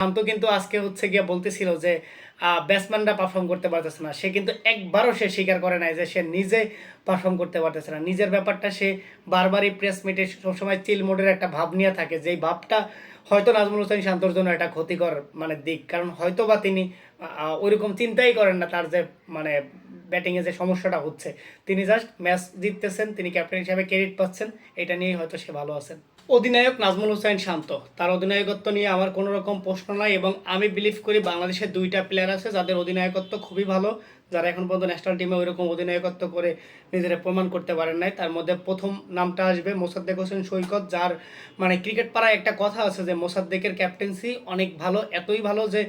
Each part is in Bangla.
শান্ত কিন্তু আজকে হচ্ছে গিয়ে বলতেছিল যে ব্যাটসম্যানরা পারফর্ম করতে পারতেছে না। সে কিন্তু একবারও সে স্বীকার করে নাই যে সে নিজে পারফর্ম করতে পারতেছে না। নিজের ব্যাপারটা সে বারবারই প্রেস মিটে সবসময় চিল মোডের একটা ভাব নিয়ে থাকে। যেই ভাবটা হয়তো নাজমুল হোসেন শান্তর জন্য একটা ক্ষতিকর মানে দিক। কারণ হয়তো বা তিনি ওইরকম চিন্তাই করেন না তার যে মানে ব্যাটিংয়ে যে সমস্যাটা হচ্ছে। তিনি জাস্ট ম্যাচ জিততেছেন, তিনি ক্যাপ্টেন হিসাবে ক্রেডিট পাচ্ছেন। এটা নিয়েই হয়তো সে ভালো আছেন। অধিনায়ক নাজমুল হোসেন শান্ত। তার অধিনায়কত্ব নিয়ে আমার কোনো রকম প্রশ্ন নাই এবং আমি বিলিভ করি বাংলাদেশের দুইটা প্লেয়ার আছে যাদের অধিনায়কত্ব খুবই ভালো, যারা এখন পর্যন্ত ন্যাশনাল টিমে ওইরকম অধিনায়কত্ব করে নিজেরা প্রমাণ করতে পারেন নাই। তার মধ্যে প্রথম নামটা আসবে মোসাদ্দেক হোসেন সৈকত, যার মানে ক্রিকেট পাড়ায় একটা কথা আছে যে মোসাদ্দেকের ক্যাপ্টেন্সি অনেক ভালো, এতই ভালো যে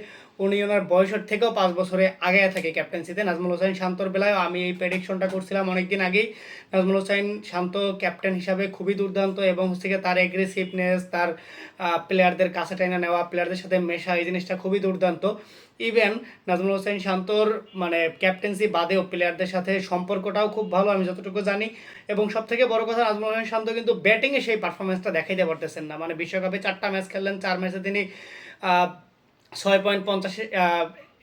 উনি ওনার বয়সের থেকেও পাঁচ বছরে আগে থাকে ক্যাপ্টেন্সিতে নাজমুল হোসেন শান্তর বেলায় আমি এই প্রেডিকশনটা করছিলাম অনেকদিন আগেই। নাজমুল হোসেন শান্ত ক্যাপ্টেন হিসাবে খুবই দুর্দান্ত এবং হচ্ছে তার এগ্রেসিভনেস তার প্লেয়ারদের কাছে টাইনা নেওয়া প্লেয়ারদের সাথে মেশা, এই জিনিসটা খুবই দুর্দান্ত। ইভেন নাজমুল হোসেন শান্তর মানে ক্যাপ্টেন্সি বাদেও প্লেয়ারদের সাথে সম্পর্কটাও খুব ভালো, আমি যতটুকু জানি। এবং সব থেকে বড় কথা, নাজমুল হোসেন শান্ত কিন্তু ব্যাটিংয়ে সেই পারফরমেন্সটা দেখাইতে পারতেছেন না। মানে বিশ্বকাপে চারটা ম্যাচ খেললেন, চার ম্যাচে তিনি ছয় পয়েন্ট পঞ্চাশ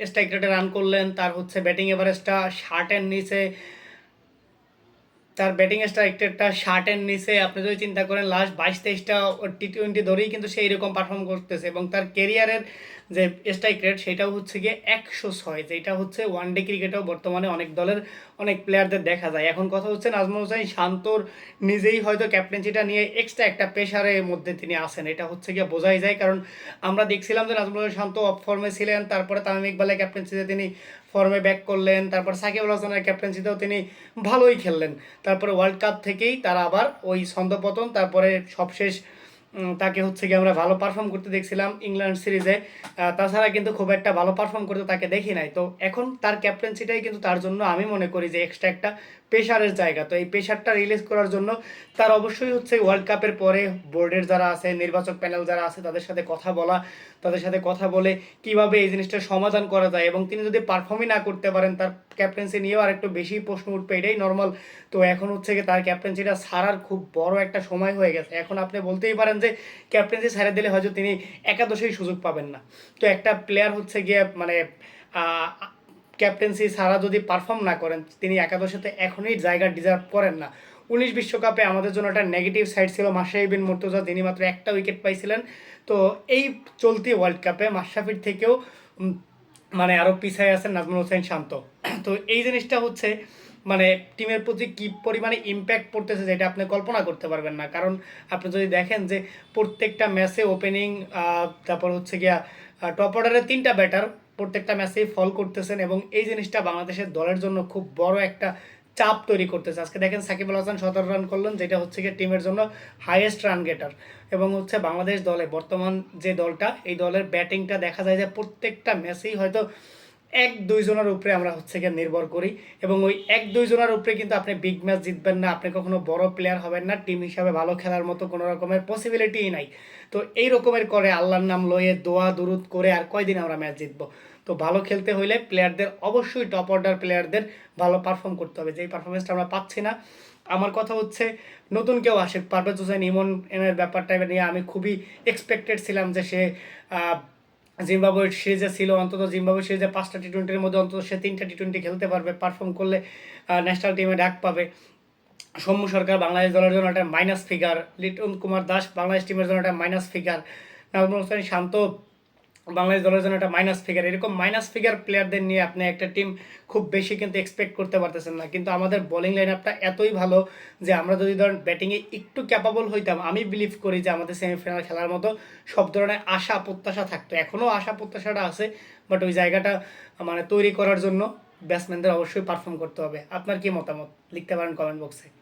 স্ট্রাইক রেটে রান করলেন। তার হচ্ছে ব্যাটিং এভারেজটা ষাটের নিচে তার ব্যাটিং স্ট্রাইক রেটটা ষাটের নিচে, আপনি যদি চিন্তা করেন লাস্ট বাইশ তেইশটা টি টোয়েন্টি ধরেই কিন্তু সেই রকম পারফর্ম করতেছে। এবং তার কেরিয়ারের যে স্ট্রাইক রেট সেটাও হচ্ছে গিয়ে একশো ছয়, যেটা হচ্ছে ওয়ান ডে ক্রিকেটেও বর্তমানে অনেক দলের অনেক প্লেয়ারদের দেখা যায়। এখন কথা হচ্ছে নাজমুল হোসেন শান্তর নিজেই হয়তো ক্যাপ্টেন্সিটা নিয়ে এক্সট্রা একটা প্রেশারের মধ্যে তিনি আসেন এটা হচ্ছে গিয়ে বোঝাই যায়, কারণ আমরা দেখছিলাম যে নাজমুল হোসেন শান্ত অফ ফর্মে ছিলেন, তারপরে তামিম ইকবালের ক্যাপ্টেন্সিতে তিনি ফর্মে ব্যাক করলেন, তারপর সাকিবুল হাসানের ক্যাপ্টেন্সিতেও তিনি ভালোই খেললেন। তারপরে ওয়ার্ল্ড কাপ থেকেই তারা আবার ওই ছন্দপতন তারপরে সবশেষ তাকে হচ্ছে কি আমরা ভালো পারফর্ম করতে দেখছিলাম ইংল্যান্ড সিরিজে তাছাড়া কিন্তু খুব একটা ভালো পারফর্ম করতে তাকে দেখি নাই। তো এখন তার ক্যাপ্টেন্সিটাই কিন্তু তার জন্য আমি মনে করি যে এক্সট্রা একটা প্রেশারের জায়গা। তো এই প্রেশারটা রিলিজ করার জন্য তার অবশ্যই হচ্ছে ওয়ার্ল্ড কাপের পরে বোর্ডের যারা আছে, নির্বাচক প্যানেল যারা আছে, তাদের সাথে কথা বলা, তাদের সাথে কথা বলে কীভাবে এই জিনিসটা সমাধান করা যায় এবং তিনি যদি পারফর্মই না করতে পারেন, তার ক্যাপ্টেন্সি নিয়েও আর একটু বেশি প্রশ্ন উঠবে, এটাই নর্মাল তো এখন হচ্ছে কি তার ক্যাপ্টেন্সিটা ছাড়ার খুব বড় একটা সময় হয়ে গেছে। এখন আপনি বলতেই পারেন যে ক্যাপ্টেন্সি ছেড়ে দিলে হয়তো তিনি একাদশেই সুযোগ পাবেন না। তো একটা প্লেয়ার হচ্ছে গিয়ে মানে ক্যাপ্টেন্সি ছাড়া যদি পারফর্ম না করেন, তিনি একাদশেতে এখনই জায়গা ডিজার্ভ করেন না। উনিশ বিশ্বকাপে আমাদের জন্য একটা নেগেটিভ সাইড ছিল মাশরাফি বিন মুর্তজা তিনি মাত্র একটা উইকেট পাইছিলেন। তো এই চলতি ওয়ার্ল্ড কাপে মাশরাফির থেকেও মানে আরও পিছায় আছেন নাজমুল হোসেন শান্ত। তো এই জিনিসটা হচ্ছে মানে টিমের প্রতি কী পরিমাণে ইম্প্যাক্ট পড়তেছে যেটা আপনি কল্পনা করতে পারবেন না। কারণ আপনি যদি দেখেন যে প্রত্যেকটা ম্যাচে ওপেনিং তারপর হচ্ছে গিয়া টপ অর্ডারের তিনটা ব্যাটার প্রত্যেকটা ম্যাচেই ফল করতেছেন এবং এই জিনিসটা বাংলাদেশের দলের জন্য খুব বড় একটা চাপ তৈরি করতেছে। আজকে দেখেন সাকিবুল হাসান সতেরো রান করলেন, যেটা হচ্ছে গিয়ে টিমের জন্য হাইয়েস্ট রান গেটার এবং হচ্ছে বাংলাদেশ দলে বর্তমান যে দলটা, এই দলের ব্যাটিংটা দেখা যায় যে প্রত্যেকটা ম্যাচেই হয়তো এক দুইজনের উপরে আমরা হচ্ছে গিয়ে নির্ভর করি এবং ওই এক দুইজনের উপরে কিন্তু আপনি বিগ ম্যাচ জিতবেন না, আপনি কখনো বড় প্লেয়ার হবেন না টিম হিসাবে ভালো খেলার মতো কোনো রকমের পসিবিলিটিই নাই। তো এই রকমের করে আল্লাহর নাম লয়ে দোয়া, দুরুদ করে আর কয়দিন আমরা ম্যাচ জিতবো? তো ভালো খেলতে হইলে প্লেয়ারদের অবশ্যই টপ অর্ডার প্লেয়ারদের ভালো পারফর্ম করতে হবে। যেই পারফরমেন্সটা আমরা পাচ্ছি না, আমার কথা হচ্ছে নতুন কেউ আসে, পারভেজ হোসেন ইমন এনের ব্যাপারটা নিয়ে আমি খুবই এক্সপেক্টেড ছিলাম যে সে জিম্বাবুয়ের সিরিজে ছিল, অন্তত জিম্বাবুয়ের সিরিজে পাঁচটা টি টোয়েন্টির মধ্যে অন্তত সে তিনটা টি টোয়েন্টি খেলতে পারবে পারফর্ম করলে ন্যাশনাল টিমে ডাক পাবে। সৌম্য সরকার বাংলাদেশ দলের জন্য একটা মাইনাস ফিগার লিটন কুমার দাস বাংলাদেশ টিমের জন্য একটা মাইনাস ফিগার নাজমুল হোসেন শান্ত বাংলাদেশ দলের জন্য একটা মাইনাস ফিগার এরকম মাইনাস ফিগার প্লেয়ারদের নিয়ে আপনি একটা টিম খুব বেশি কিন্তু এক্সপেক্ট করতে পারতেছেন না। কিন্তু আমাদের বোলিং লাইন আপটা এতই ভালো যে আমরা যদি ধরেন ব্যাটিংয়ে একটু ক্যাপাবল হইতাম, আমি বিলিভ করি যে আমাদের সেমিফাইনাল খেলার মতো সব ধরনের আশা, প্রত্যাশা থাকতো। এখনও আশা, প্রত্যাশাটা আছে বাট ওই জায়গাটা মানে তৈরি করার জন্য ব্যাটসম্যানদের অবশ্যই পারফর্ম করতে হবে। আপনার কি মতামত? লিখতে পারেন কমেন্ট বক্সে